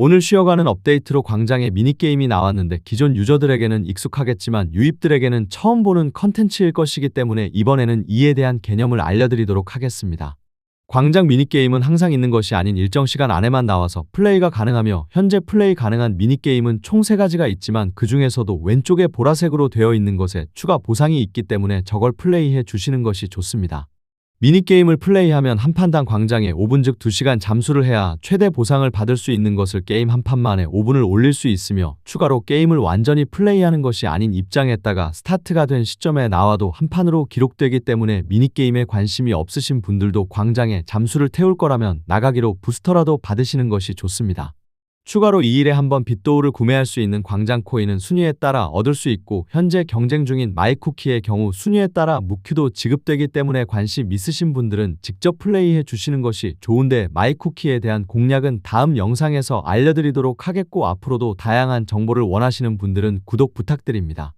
오늘 쉬어가는 업데이트로 광장에 미니게임이 나왔는데 기존 유저들에게는 익숙하겠지만 유입들에게는 처음 보는 컨텐츠일 것이기 때문에 이번에는 이에 대한 개념을 알려드리도록 하겠습니다. 광장 미니게임은 항상 있는 것이 아닌 일정 시간 안에만 나와서 플레이가 가능하며 현재 플레이 가능한 미니게임은 총 3가지가 있지만 그 중에서도 왼쪽에 보라색으로 되어 있는 것에 추가 보상이 있기 때문에 저걸 플레이해 주시는 것이 좋습니다. 미니게임을 플레이하면 한 판당 광장에 5분 즉 2시간 잠수를 해야 최대 보상을 받을 수 있는 것을 게임 한 판 만에 5분을 올릴 수 있으며 추가로 게임을 완전히 플레이하는 것이 아닌 입장에다가 스타트가 된 시점에 나와도 한 판으로 기록되기 때문에 미니게임에 관심이 없으신 분들도 광장에 잠수를 태울 거라면 나가기로 부스터라도 받으시는 것이 좋습니다. 추가로 2일에 한 번 빗도우를 구매할 수 있는 광장 코인은 순위에 따라 얻을 수 있고 현재 경쟁 중인 마이쿠키의 경우 순위에 따라 무큐도 지급되기 때문에 관심 있으신 분들은 직접 플레이해 주시는 것이 좋은데 마이쿠키에 대한 공략은 다음 영상에서 알려드리도록 하겠고 앞으로도 다양한 정보를 원하시는 분들은 구독 부탁드립니다.